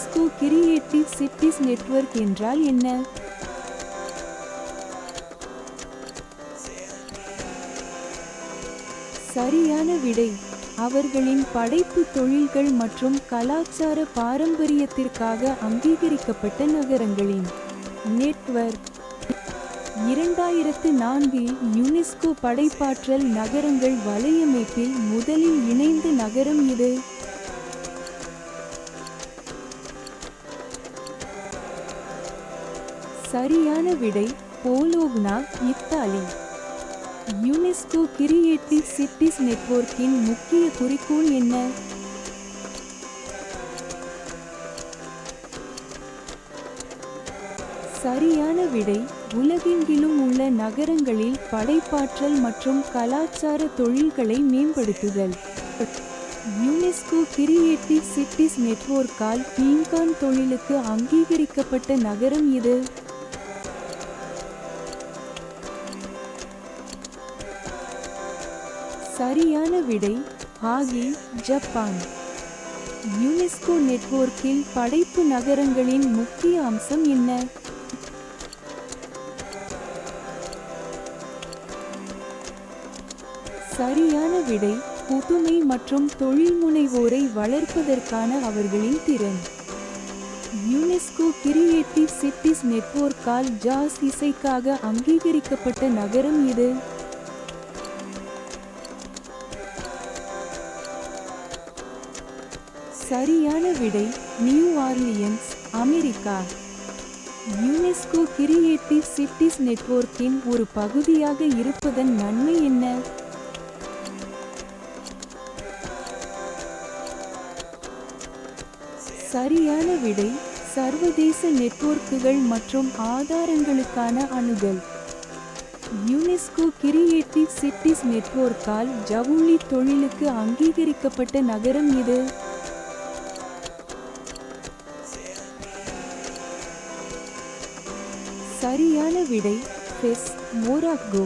UNESCO creative cities network என்றால் என்ன? சரியான விடை. அவர்களின் படைப்பு தொழில்கள் மற்றும் கலாச்சார பாரம்பரியத்திற்காக அங்கீகரிக்கப்பட்ட நகரங்களின் நெட்வொர்க் இரண்டாயிரத்து நான்கில் யுனெஸ்கோ படைப்பாற்றல் நகரங்கள் வலையமைப்பில் முதலில் இணைந்த நகரம் இது. சரியான விடை Bologna Italy. UNESCO creative cities நெட்வொர்க்கின் முக்கிய குறிக்கோள் என்ன? சரியான விடை உலகெங்கிலும் உள்ள நகரங்களில் படைப்பாற்றல் மற்றும் கலாச்சார தொழில்களை மேம்படுத்துதல். யுனெஸ்கோ கிரியேட்டிவ் சிட்டிஸ் நெட்வொர்க்கால் பீங்கான் தொழிலுக்கு அங்கீகரிக்கப்பட்ட நகரம் இது சரியான விடை ஆகி ஜப்பான். யுனெஸ்கோ நெட்வொர்க்கில் படைப்பு நகரங்களின் முக்கிய அம்சம் என்ன? சரியான விடை புதுமை மற்றும் தொழில்முனைவோரை வளர்ப்பதற்கான அவர்களின் திறன். யுனெஸ்கோ கிரியேட்டிவ் சிட்டிஸ் நெட்வொர்க்கால் ஜாஸ் இசைக்காக அங்கீகரிக்கப்பட்ட நகரம் இது. சரியான விடை New Orleans America. UNESCO creative cities நெட்வொர்க்கின் ஒரு பகுதியாக இருப்பதன் நன்மை என்ன? சரியான விடை சர்வதேச நெட்வொர்க்குகள் மற்றும் ஆதாரங்களுக்கான அணுகல். யுனெஸ்கோ கிரியேட்டிவ் சிட்டிஸ் நெட்வொர்க்கால் ஜவுளி தொழிலுக்கு அங்கீகரிக்கப்பட்ட நகரம் இது சரியான விடை ஃபெஸ் மோராக்கோ.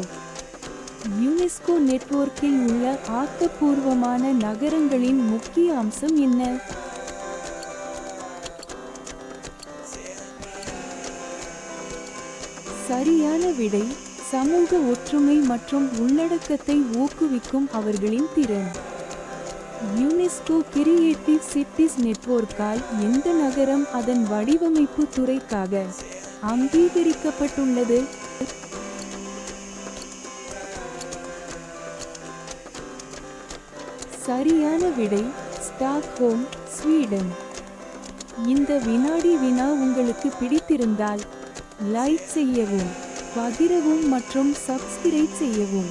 யுனெஸ்கோ நெட்வொர்க்கில் உள்ள ஆக்கப்பூர்வமான நகரங்களின் முக்கிய அம்சம் என்ன? சரியான விடை சமூக ஒற்றுமை மற்றும் உள்ளடக்கத்தை ஊக்குவிக்கும் அவர்களின் திறன். யுனெஸ்கோ கிரியேட்டிவ் சிட்டிஸ் நெட்வொர்க்கால் எந்த நகரம் அதன் வடிவமைப்பு துறைக்காக? அங்கீகரிக்கப்பட்டுள்ளது. சரியான விடை ஸ்டாக்ஹோம் ஸ்வீடன். இந்த வினாடி வினா உங்களுக்கு பிடித்திருந்தால் லைக் செய்யவும் பகிரவும் மற்றும் சப்ஸ்கிரைப் செய்யவும்.